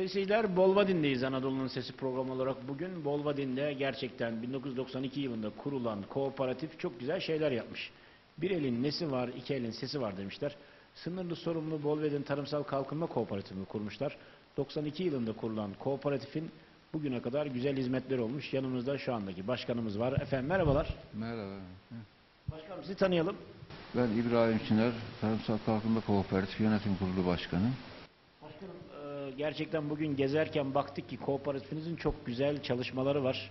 Seyirciler Bolvadin'deyiz Anadolu'nun Sesi programı olarak. Bugün Bolvadin'de gerçekten 1992 yılında kurulan kooperatif çok güzel şeyler yapmış. Bir elin nesi var, iki elin sesi var demişler. Sınırlı sorumlu Bolvadin Tarımsal Kalkınma Kooperatifini kurmuşlar. 92 yılında kurulan kooperatifin bugüne kadar güzel hizmetleri olmuş. Yanımızda şu andaki başkanımız var. Efendim merhabalar. Merhaba. Başkanım sizi tanıyalım. Ben İbrahim Çınar, Tarımsal Kalkınma Kooperatif Yönetim Kurulu Başkanı. Gerçekten bugün gezerken baktık ki kooperatifinizin çok güzel çalışmaları var.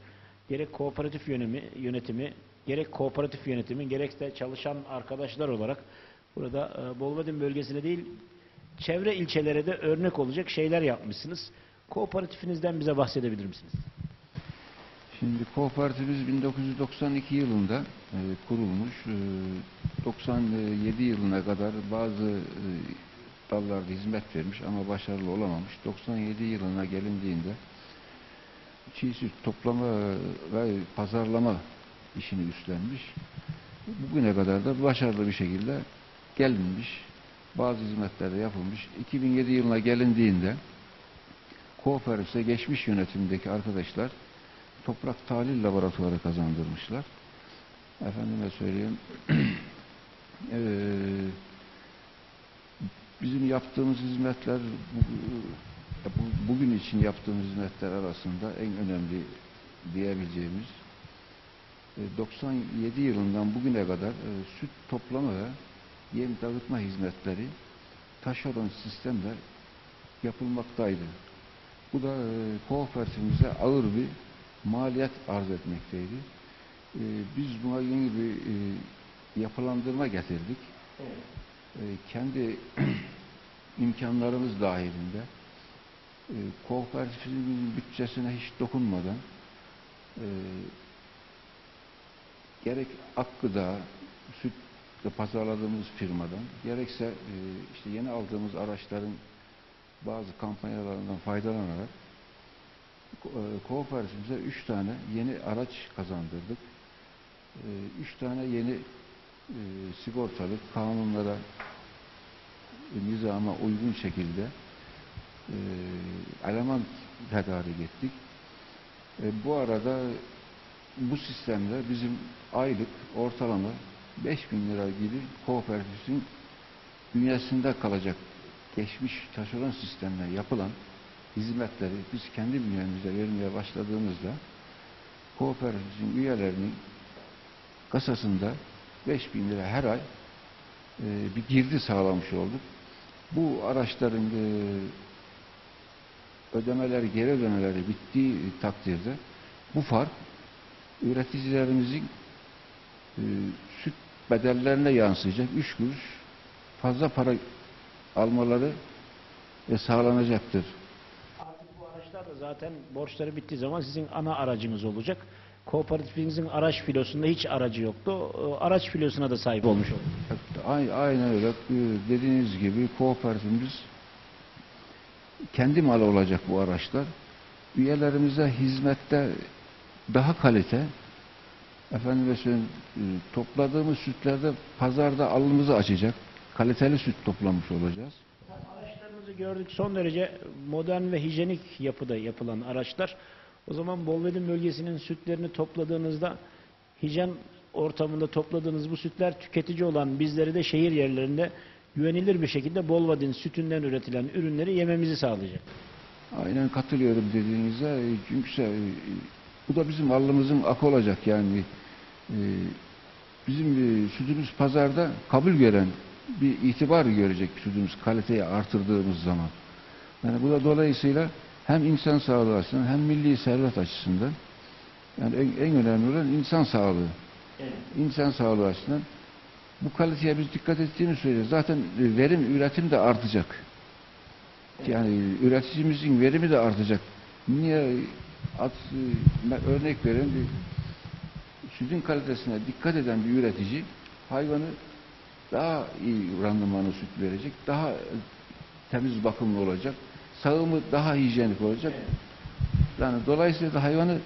Gerek kooperatif yönemi, yönetimi, gerek kooperatif yönetimi, gerek de çalışan arkadaşlar olarak burada e, Bolvadin bölgesine değil çevre ilçelere de örnek olacak şeyler yapmışsınız. Kooperatifinizden bize bahsedebilir misiniz? Şimdi kooperatifimiz 1992 yılında e, kurulmuş. E, 97 yılına kadar bazı e, dallarda hizmet vermiş ama başarılı olamamış. 97 yılına gelindiğinde çiğ süt toplama ve pazarlama işini üstlenmiş. Bugüne kadar da başarılı bir şekilde gelmiş. Bazı hizmetler de yapılmış. 2007 yılına gelindiğinde kooperatifte geçmiş yönetimdeki arkadaşlar toprak tahlil laboratuvarı kazandırmışlar. Efendime söyleyeyim eee, bizim yaptığımız hizmetler bu- bu- bugün için yaptığımız hizmetler arasında en önemli diyebileceğimiz e, 97 yılından bugüne kadar e, süt toplama ve yem dağıtma hizmetleri taşeron sistemle yapılmaktaydı. Bu da e, kooperatifimize ağır bir maliyet arz etmekteydi. E, biz buna yeni bir e, yapılandırma getirdik. E, kendi imkanlarımız dahilinde e, kooperatifin bütçesine hiç dokunmadan e, gerek Akgıda süt pazarladığımız firmadan gerekse e, işte yeni aldığımız araçların bazı kampanyalarından faydalanarak ko- kooperatifimize üç tane yeni araç kazandırdık. Üç tane yeni e, sigortalı kanunlara e, nizama uygun şekilde e, eleman tedarik ettik. E, bu arada bu sistemde bizim aylık ortalama 5000 lira gibi kooperatifin bünyesinde kalacak geçmiş taşeron sistemle yapılan hizmetleri biz kendi bünyemizde vermeye başladığımızda kooperatifin üyelerinin kasasında 5000 lira her ay e, bir girdi sağlamış olduk. Bu araçların e, ödemeleri, geri ödemeleri bittiği takdirde bu fark üreticilerimizin e, süt bedellerine yansıyacak. Üç kuruş fazla para almaları e, sağlanacaktır. Artık bu araçlar da zaten borçları bittiği zaman sizin ana aracınız olacak. Kooperatifinizin araç filosunda hiç aracı yoktu. O Araç filosuna da sahip olmuş olduk. Ay- Aynen öyle. Ee, Dediğiniz gibi kooperatifimiz kendi malı olacak bu araçlar. Üyelerimize hizmette daha kalite, efendime söyleyeyim, e, topladığımız sütlerde pazarda alımızı açacak. Kaliteli süt toplamış olacağız. Araçlarınızı gördük. Son derece modern ve hijyenik yapıda yapılan araçlar. O zaman Bolvedin bölgesinin sütlerini topladığınızda hijyen ortamında topladığınız bu sütler tüketici olan bizleri de şehir yerlerinde güvenilir bir şekilde Bolvadin sütünden üretilen ürünleri yememizi sağlayacak. Aynen katılıyorum dediğinize. E, Çünkü e, bu da bizim alnımızın akı olacak yani. E, Bizim sütümüz pazarda kabul gören bir itibar görecek sütümüz kaliteyi artırdığımız zaman. Yani bu da dolayısıyla hem insan sağlığı açısından hem milli servet açısından yani en, en önemli olan insan sağlığı. İnsan sağlığı açısından bu kaliteye biz dikkat ettiğimiz sürece zaten e, verim, üretim de artacak. Yani üreticimizin verimi de artacak. Niye at, e, örnek verin bir sütün kalitesine dikkat eden bir üretici hayvanı daha iyi randımanı süt verecek, daha temiz bakımlı olacak, sağımı daha hijyenik olacak. Yani dolayısıyla da hayvanı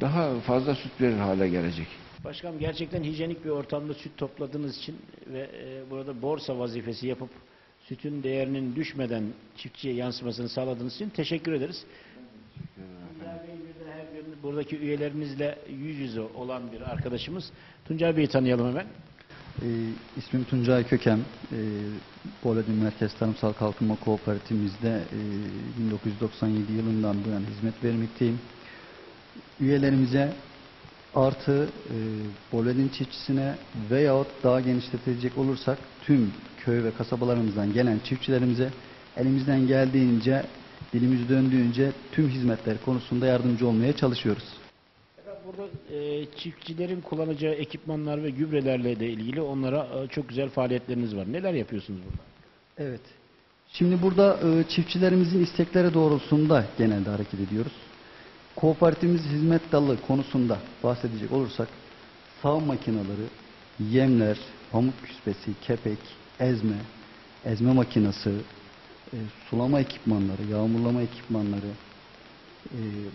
daha fazla süt verir hale gelecek. Başkanım gerçekten hijyenik bir ortamda süt topladığınız için ve e, burada borsa vazifesi yapıp sütün değerinin düşmeden çiftçiye yansımasını sağladığınız için teşekkür ederiz. Tuncay Bey bir de her gün buradaki üyelerimizle yüz yüze olan bir arkadaşımız. Tuncay Bey'i tanıyalım hemen. Ee, ismim Tuncay Kökem. Ee, Boladin Merkez Tarımsal Kalkınma Kooperatifimizde e, 1997 yılından bu yana hizmet vermekteyim. Üyelerimize artı e, Boladin çiftçisine veyahut daha genişletecek olursak tüm köy ve kasabalarımızdan gelen çiftçilerimize elimizden geldiğince dilimiz döndüğünce tüm hizmetler konusunda yardımcı olmaya çalışıyoruz. Burada e, çiftçilerin kullanacağı ekipmanlar ve gübrelerle de ilgili onlara e, çok güzel faaliyetleriniz var. Neler yapıyorsunuz burada? Evet. Şimdi burada e, çiftçilerimizin istekleri doğrultusunda genelde hareket ediyoruz. Kooperatifimiz hizmet dalı konusunda bahsedecek olursak sağım makineleri, yemler, pamuk küspesi, kepek, ezme, ezme makinesi, e, sulama ekipmanları, yağmurlama ekipmanları,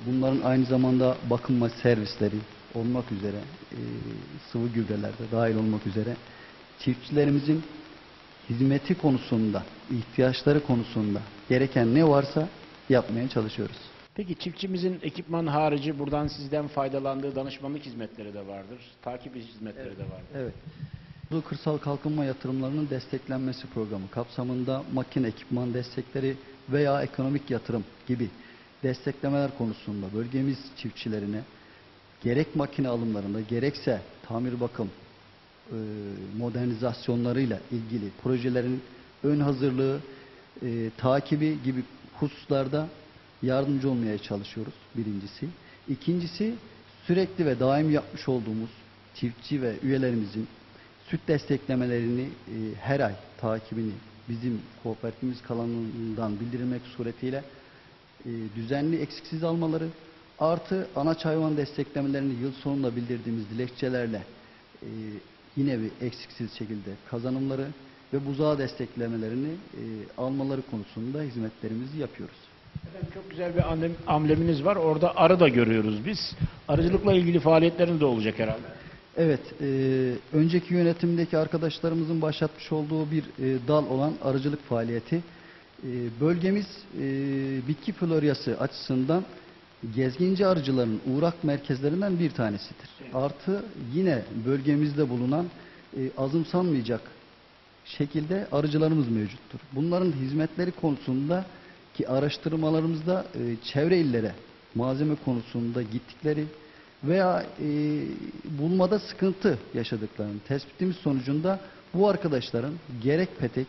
bunların aynı zamanda bakınma servisleri olmak üzere, e, sıvı gübrelerde dahil olmak üzere çiftçilerimizin hizmeti konusunda, ihtiyaçları konusunda gereken ne varsa yapmaya çalışıyoruz. Peki çiftçimizin ekipman harici buradan sizden faydalandığı danışmanlık hizmetleri de vardır. Takip hizmetleri de vardır. Evet. Bu kırsal kalkınma yatırımlarının desteklenmesi programı kapsamında makine ekipman destekleri veya ekonomik yatırım gibi desteklemeler konusunda bölgemiz çiftçilerine gerek makine alımlarında gerekse tamir bakım e, modernizasyonlarıyla ilgili projelerin ön hazırlığı, e, takibi gibi hususlarda yardımcı olmaya çalışıyoruz birincisi. İkincisi sürekli ve daim yapmış olduğumuz çiftçi ve üyelerimizin süt desteklemelerini e, her ay takibini bizim kooperatifimiz kanalından bildirilmek suretiyle e, düzenli eksiksiz almaları artı anaç hayvan desteklemelerini yıl sonunda bildirdiğimiz dilekçelerle e, yine bir eksiksiz şekilde kazanımları ve buzağı desteklemelerini e, almaları konusunda hizmetlerimizi yapıyoruz. Efendim çok güzel bir amblem, ambleminiz var. Orada arı da görüyoruz biz. Arıcılıkla ilgili faaliyetlerin de olacak herhalde. Evet, e, önceki yönetimdeki arkadaşlarımızın başlatmış olduğu bir e, dal olan arıcılık faaliyeti. E, bölgemiz e, bitki floryası açısından gezginci arıcıların uğrak merkezlerinden bir tanesidir. Artı yine bölgemizde bulunan e, azımsanmayacak şekilde arıcılarımız mevcuttur. Bunların hizmetleri konusunda ki araştırmalarımızda e, çevre illere malzeme konusunda gittikleri veya bulmada sıkıntı yaşadıklarını tespitimiz sonucunda bu arkadaşların gerek petek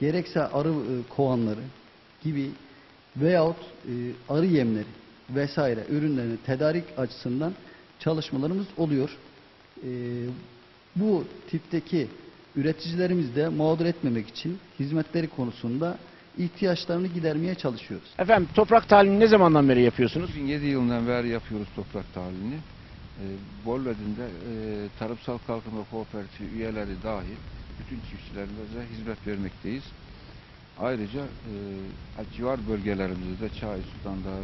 gerekse arı e, kovanları gibi veyahut e, arı yemleri vesaire ürünlerini tedarik açısından çalışmalarımız oluyor. E, bu tipteki üreticilerimiz de mağdur etmemek için hizmetleri konusunda ihtiyaçlarını gidermeye çalışıyoruz. Efendim toprak talimini ne zamandan beri yapıyorsunuz? 2007 yılından beri yapıyoruz toprak tahlilini. E, Bolvedin'de e, Tarımsal Kalkınma Kooperatifi üyeleri dahil bütün çiftçilerimize hizmet vermekteyiz. Ayrıca e, civar bölgelerimizde de Çay, Dağı,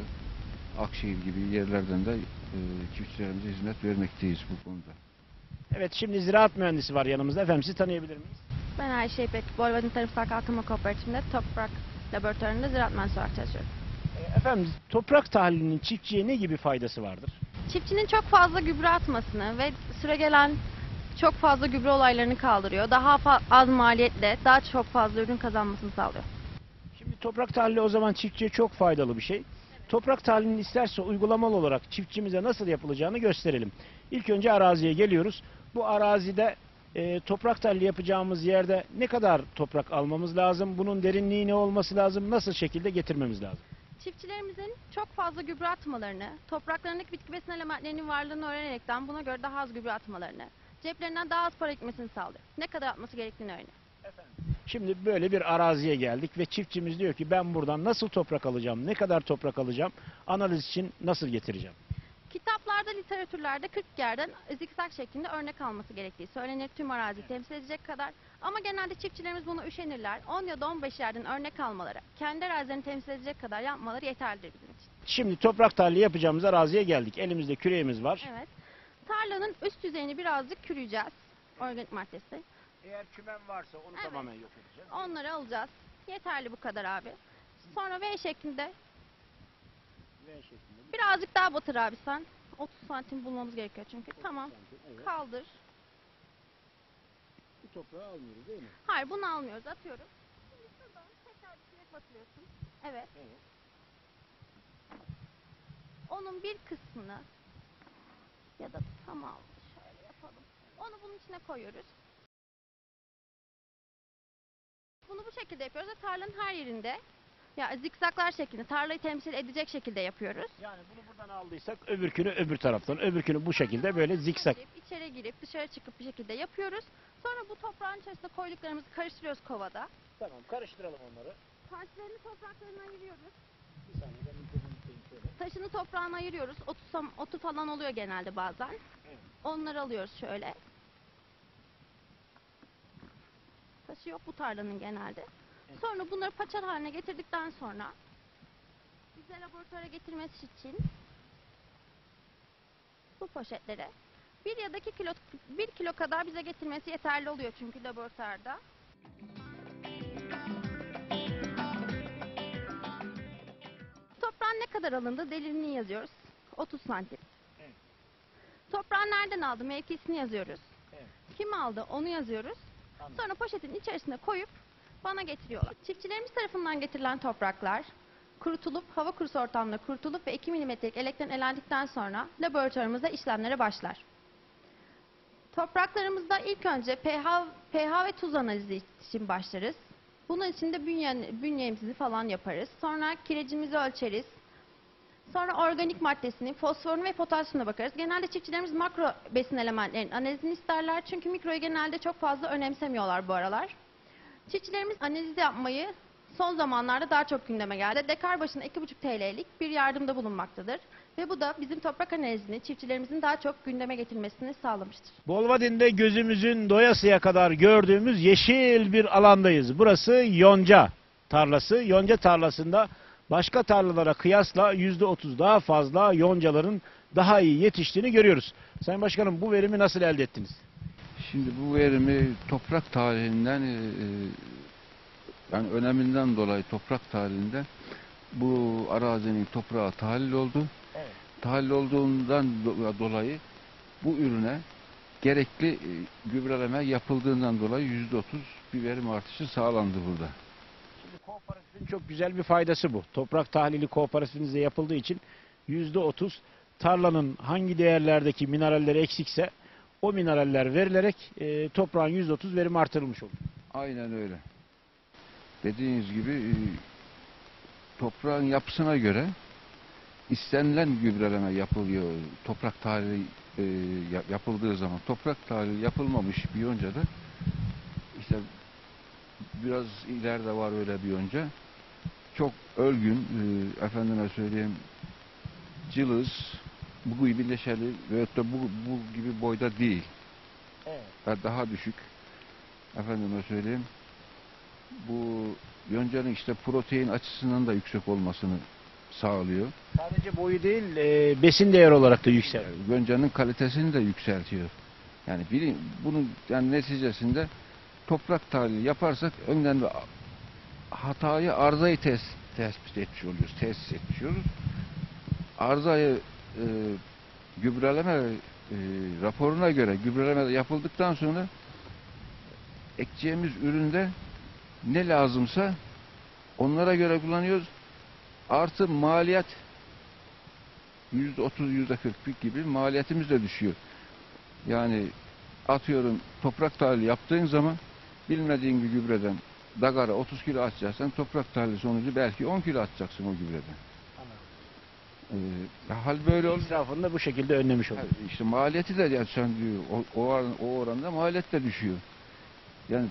Akşehir gibi yerlerden de e, çiftçilerimize hizmet vermekteyiz bu konuda. Evet şimdi ziraat mühendisi var yanımızda. Efendim sizi tanıyabilir miyiz? Ben Ayşe İpek, Bolvadin Tarımsal Kalkınma Kooperatifinde Toprak Laboratuvarı'nda ziraat mühendisi olarak çalışıyorum. E, Efendim toprak tahlilinin çiftçiye ne gibi faydası vardır? Çiftçinin çok fazla gübre atmasını ve süregelen çok fazla gübre olaylarını kaldırıyor. Daha az maliyetle daha çok fazla ürün kazanmasını sağlıyor. Şimdi toprak tahlili o zaman çiftçiye çok faydalı bir şey. Toprak tahlilini isterse uygulamalı olarak çiftçimize nasıl yapılacağını gösterelim. İlk önce araziye geliyoruz. Bu arazide e, toprak tahlili yapacağımız yerde ne kadar toprak almamız lazım? Bunun derinliği ne olması lazım? Nasıl şekilde getirmemiz lazım? Çiftçilerimizin çok fazla gübre atmalarını, topraklarındaki bitki besin elementlerinin varlığını öğrenerekten buna göre daha az gübre atmalarını, ceplerinden daha az para gitmesini sağlıyor. Ne kadar atması gerektiğini öğreniyor. Şimdi böyle bir araziye geldik ve çiftçimiz diyor ki ben buradan nasıl toprak alacağım, ne kadar toprak alacağım, analiz için nasıl getireceğim? Kitaplarda, literatürlerde 40 yerden zikzak şeklinde örnek alması gerektiği söylenir tüm araziyi temsil edecek kadar. Ama genelde çiftçilerimiz buna üşenirler. 10 ya da 15 yerden örnek almaları, kendi arazilerini temsil edecek kadar yapmaları yeterlidir bizim için. Şimdi toprak tahlili yapacağımız araziye geldik. Elimizde küreğimiz var. Evet. Tarlanın üst yüzeyini birazcık kürüyeceğiz. Organik maddesi. Eğer kümen varsa onu Evet. tamamen yok edeceğiz. Onları alacağız. Yeterli bu kadar abi. Sonra V şeklinde V şeklinde. birazcık daha batır abi sen. 30 santim bulmamız gerekiyor çünkü. Tamam. Evet. Kaldır. Bu toprağı almıyoruz değil mi? Hayır bunu almıyoruz. Atıyoruz. Şimdi şuradan tekrar bir çilek batırıyorsun. Evet. Evet. Onun bir kısmını ya da tamam şöyle yapalım. Onu bunun içine koyuyoruz. Bunu bu şekilde yapıyoruz ve tarlanın her yerinde ya zikzaklar şeklinde tarlayı temsil edecek şekilde yapıyoruz. Yani bunu buradan aldıysak öbürkünü öbür taraftan, öbürkünü bu şekilde böyle zikzak. Girip, içeri girip dışarı çıkıp bir şekilde yapıyoruz. Sonra bu toprağın içerisine koyduklarımızı karıştırıyoruz kovada. Tamam karıştıralım onları. Taşlarını topraklarına ayırıyoruz. Bir saniye ben mikrofonu tutayım toprağına ayırıyoruz. Otu, otu falan oluyor genelde bazen. Evet. Onları alıyoruz şöyle. Taşı yok bu tarlanın genelde. Evet. Sonra bunları paçal haline getirdikten sonra bize laboratuvara getirmesi için bu poşetlere bir ya da iki kilo, bir kilo kadar bize getirmesi yeterli oluyor çünkü laboratuvarda. Toprağın ne kadar alındı derinliğini yazıyoruz. 30 santim. Evet. Toprağı nereden aldı mevkisini yazıyoruz. Evet. Kim aldı onu yazıyoruz. Anladım. Sonra poşetin içerisine koyup bana getiriyorlar. Çiftçilerimiz tarafından getirilen topraklar kurutulup hava kurusu ortamda kurutulup ve 2 milimetrelik elekten elendikten sonra laboratuvarımızda işlemlere başlar. Topraklarımızda ilk önce pH, pH ve tuz analizi için başlarız. Bunun için de bünye, bünyemizi falan yaparız. Sonra kirecimizi ölçeriz. Sonra organik maddesini, fosforunu ve potasyumuna bakarız. Genelde çiftçilerimiz makro besin elementlerinin analizini isterler. Çünkü mikroyu genelde çok fazla önemsemiyorlar bu aralar. Çiftçilerimiz analiz yapmayı son zamanlarda daha çok gündeme geldi. Dekar başına 2,5 TL'lik bir yardımda bulunmaktadır. Ve bu da bizim toprak analizini çiftçilerimizin daha çok gündeme getirmesini sağlamıştır. Bolvadin'de gözümüzün doyasıya kadar gördüğümüz yeşil bir alandayız. Burası yonca tarlası. Yonca tarlasında başka tarlalara kıyasla %30 daha fazla yoncaların daha iyi yetiştiğini görüyoruz. Sayın Başkanım bu verimi nasıl elde ettiniz? Şimdi bu verimi toprak tarihinden e, e, yani öneminden dolayı toprak tarihinden bu arazinin toprağı tahlil oldu. Evet. Tahlil olduğundan do- dolayı bu ürüne gerekli e, gübreleme yapıldığından dolayı yüzde otuz bir verim artışı sağlandı burada. Kooperatifin çok güzel bir faydası bu. Toprak tahlili kooperatifinizde yapıldığı için %30 tarlanın hangi değerlerdeki mineralleri eksikse o mineraller verilerek e, toprağın %30 verimi artırılmış oluyor. Aynen öyle. Dediğiniz gibi e, toprağın yapısına göre istenilen gübreleme yapılıyor. Toprak tahlili e, ya- yapıldığı zaman toprak tahlili yapılmamış bir yoncada işte biraz ileride var öyle bir yonca. Çok ölgün, e, efendime söyleyeyim cılız, bu gibi leşeli veyahut da bu, bu gibi boyda değil. Evet. Daha- düşük. Efendime söyleyeyim. Bu yoncanın işte protein açısından da yüksek olmasını sağlıyor. Sadece boyu değil e, besin değeri olarak da. Yani yoncanın kalitesini de yükseltiyor. Yani bunun yani neticesinde toprak tahlili yaparsak önden de hatayı arzayı tes, tespit etmiş oluyoruz, tesis etmiş. Arzayı e, gübreleme e, raporuna göre gübreleme yapıldıktan sonra ekeceğimiz üründe ne lazımsa onlara göre kullanıyoruz. Artı maliyet yüzde otuz, yüzde kırk gibi maliyetimiz de düşüyor. Yani atıyorum toprak tahlili yaptığın zaman bilmediğin bir gübreden dagara 30 kilo atacaksan toprak tahlili sonucu belki 10 kilo atacaksın o gübreden. Ee, hal böyle olunca İsrafını da bu şekilde önlemiş oluyor. işte maliyeti de yani sen diyor, o, o, oran- o oranda maliyet de düşüyor. Yani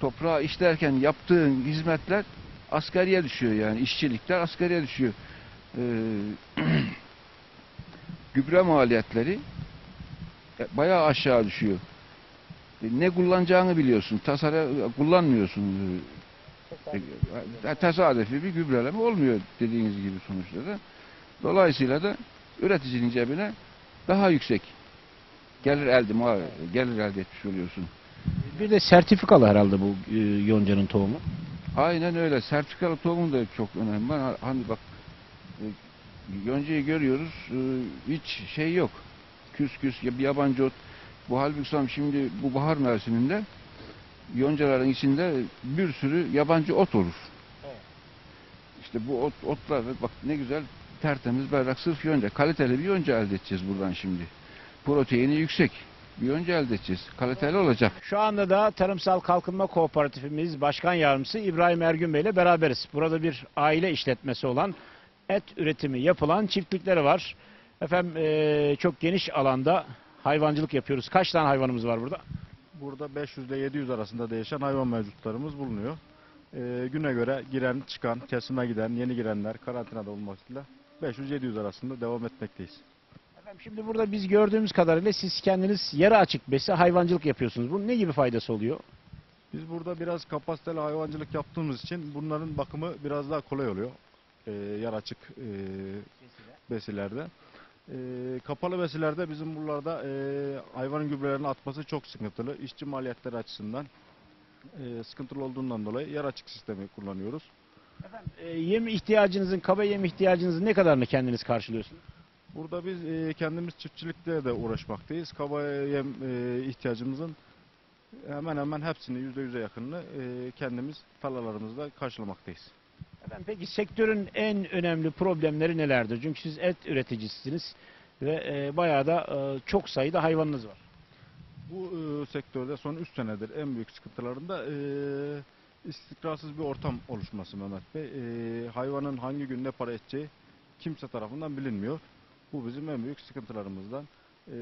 toprağı işlerken yaptığın hizmetler asgariye düşüyor yani işçilikler asgariye düşüyor. Ee, gübre maliyetleri e, bayağı aşağı düşüyor. E, ne kullanacağını biliyorsun. Tasarı kullanmıyorsun. E, tesadüfi bir gübreleme olmuyor dediğiniz gibi sonuçta da. Dolayısıyla da üreticinin cebine daha yüksek gelir elde gelir elde etmiş oluyorsun. Bir de sertifikalı herhalde bu e, yoncanın tohumu. Aynen öyle. Sertifikalı tohum da çok önemli. Ben hani bak e, yoncayı görüyoruz. e, hiç şey yok. Küs küs yabancı ot. Bu halbuki şimdi bu bahar mevsiminde yoncaların içinde bir sürü yabancı ot olur. İşte bu ot, otlar bak ne güzel tertemiz berrak sırf yonca. Kaliteli bir yonca elde edeceğiz buradan şimdi. Proteini yüksek bir yonca elde edeceğiz. Kaliteli olacak. Şu anda da Tarımsal Kalkınma Kooperatifimiz Başkan Yardımcısı İbrahim Ergün Bey ile beraberiz. Burada bir aile işletmesi olan et üretimi yapılan çiftlikleri var. Efendim eee, çok geniş alanda hayvancılık yapıyoruz. Kaç tane hayvanımız var burada? Burada 500 ile 700 arasında değişen hayvan mevcutlarımız bulunuyor. Ee, güne göre giren, çıkan, kesime giden, yeni girenler karantinada olmasıyla 500-700 arasında devam etmekteyiz. Efendim şimdi burada biz gördüğümüz kadarıyla siz kendiniz yarı açık besi hayvancılık yapıyorsunuz. Bunun ne gibi faydası oluyor? Biz burada biraz kapasiteli hayvancılık yaptığımız için bunların bakımı biraz daha kolay oluyor. Ee, yer açık e, besilerde. Ee, kapalı besilerde bizim buralarda e, hayvanın gübrelerini atması çok sıkıntılı. İşçi maliyetleri açısından e, sıkıntılı olduğundan dolayı yer açık sistemi kullanıyoruz. Efendim, eee, yem ihtiyacınızın, kaba yem ihtiyacınızın ne kadarını kendiniz karşılıyorsunuz? Burada biz e, kendimiz çiftçilikle de uğraşmaktayız. Kaba yem e, ihtiyacımızın hemen hemen hepsini yüzde yüze yakınını e, kendimiz tarlalarımızda karşılamaktayız. Efendim, peki sektörün en önemli problemleri nelerdir? Çünkü siz et üreticisiniz ve eee, bayağı da eee, çok sayıda hayvanınız var. Bu e, sektörde son 3 senedir en büyük sıkıntılarında e, istikrarsız bir ortam oluşması Mehmet Bey. E, hayvanın hangi gün ne para edeceği kimse tarafından bilinmiyor. Bu bizim en büyük sıkıntılarımızdan. E,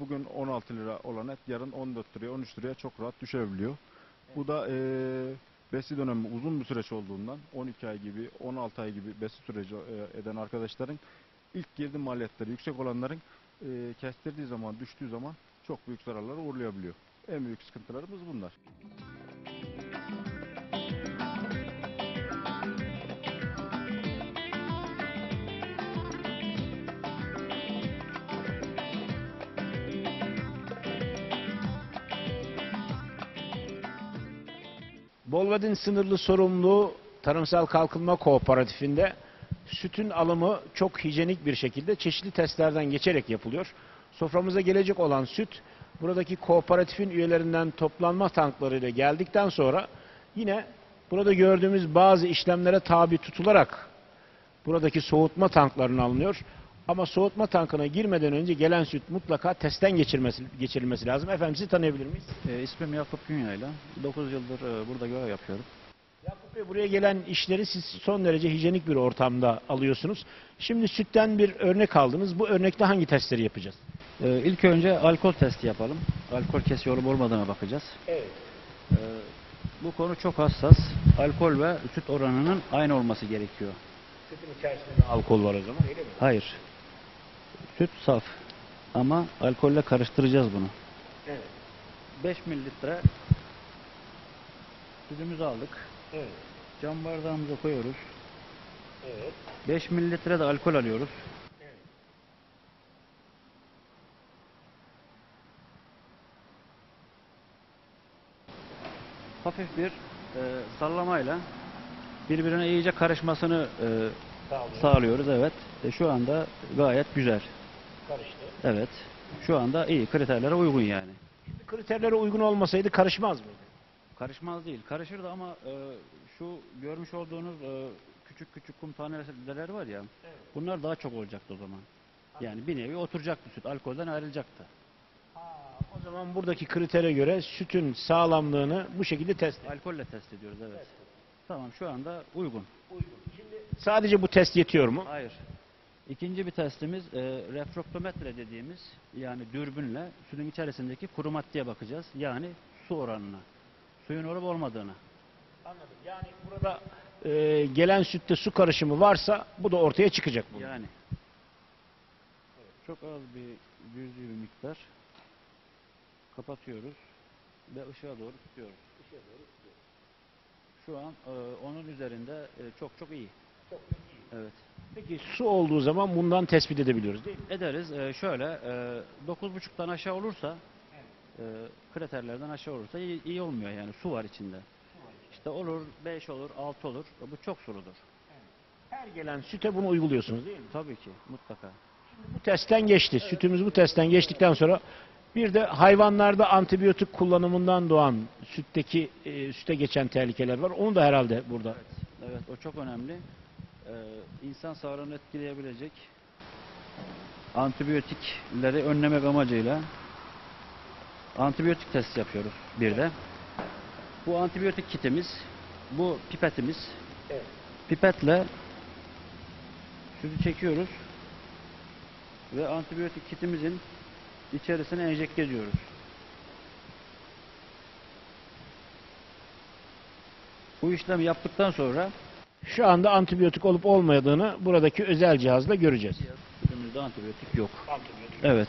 bugün 16 lira olan et yarın 14 liraya 13 liraya çok rahat düşebiliyor. Bu da e, besi dönemi uzun bir süreç olduğundan 12 ay gibi 16 ay gibi besi süreci e, eden arkadaşların ilk girdi maliyetleri yüksek olanların e, kestirdiği zaman düştüğü zaman çok büyük zararlara uğrayabiliyor. En büyük sıkıntılarımız bunlar. Bolvadin sınırlı sorumlu Tarımsal Kalkınma Kooperatifinde sütün alımı çok hijyenik bir şekilde çeşitli testlerden geçerek yapılıyor. Soframıza gelecek olan süt buradaki kooperatifin üyelerinden toplanma tanklarıyla geldikten sonra yine burada gördüğümüz bazı işlemlere tabi tutularak buradaki soğutma tanklarına alınıyor. Ama soğutma tankına girmeden önce gelen süt mutlaka testten geçirmesi, geçirilmesi lazım. Efendim sizi tanıyabilir miyiz? E, ismim Yakup Günyayla. 9 yıldır e, burada görev yapıyorum. Yakup Bey buraya gelen işleri siz son derece hijyenik bir ortamda alıyorsunuz. Şimdi sütten bir örnek aldınız. Bu örnekte hangi testleri yapacağız? E, ilk önce alkol testi yapalım. Alkol kesiyor olup olmadığına bakacağız. Evet. E, bu konu çok hassas. Alkol ve süt oranının aynı olması gerekiyor. Sütün içerisinde alkol var o zaman öyle mi? Hayır. Süt saf. Ama alkolle karıştıracağız bunu. Evet. 5 mililitre sütümüzü aldık. Evet. Cam bardağımıza koyuyoruz. Evet. 5 mililitre de alkol alıyoruz. Hafif bir e, sallamayla birbirine iyice karışmasını e, Sağ olun. sağlıyoruz. Evet. E, şu anda gayet güzel. Karıştı. Evet. Şu anda iyi kriterlere uygun yani. Şimdi kriterlere uygun olmasaydı karışmaz mıydı? Karışmaz değil. Karışırdı ama e, şu görmüş olduğunuz e, küçük küçük kum taneler var ya. Bunlar daha çok olacaktı o zaman. Yani bir nevi oturacaktı süt. Alkolden ayrılacaktı. O zaman buradaki kritere göre sütün sağlamlığını bu şekilde test Alkolle test ediyoruz evet. Tamam şu anda uygun. Sadece bu test yetiyor mu? Hayır. İkinci bir testimiz e, refraktometre dediğimiz yani dürbünle sütün içerisindeki kuru maddeye bakacağız. Yani su oranına. Suyun olup olmadığını. Anladım. Yani burada e, gelen sütte su karışımı varsa bu da ortaya çıkacak bu. Yani. Çok az bir cüzi bir miktar kapatıyoruz ve ışığa doğru tutuyoruz. Şu an e, onun üzerinde e, çok çok iyi. Evet. Peki su olduğu zaman bundan tespit edebiliyoruz değil mi? Ederiz. E, şöyle e, 9.5'tan aşağı olursa e, kriterlerden aşağı olursa iyi, iyi olmuyor yani su var içinde. litre olur, 5 olur, 6 olur. Bu çok suludur. Her gelen süte bunu uyguluyorsunuz değil mi? Tabii ki mutlaka. Bu testten geçti. Sütümüz bu testten geçtikten sonra bir de hayvanlarda antibiyotik kullanımından doğan sütteki e, süte geçen tehlikeler var. Onu da herhalde burada. Evet o çok önemli. Ee, insan sağlığını etkileyebilecek antibiyotikleri önlemek amacıyla antibiyotik testi yapıyoruz bir de. Bu antibiyotik kitimiz, bu pipetimiz. Pipetle sütü çekiyoruz ve antibiyotik kitimizin içerisine enjekte ediyoruz. Bu işlemi yaptıktan sonra Şu anda antibiyotik olup olmadığını buradaki özel cihazla göreceğiz. Sütümüzde antibiyotik yok. Evet.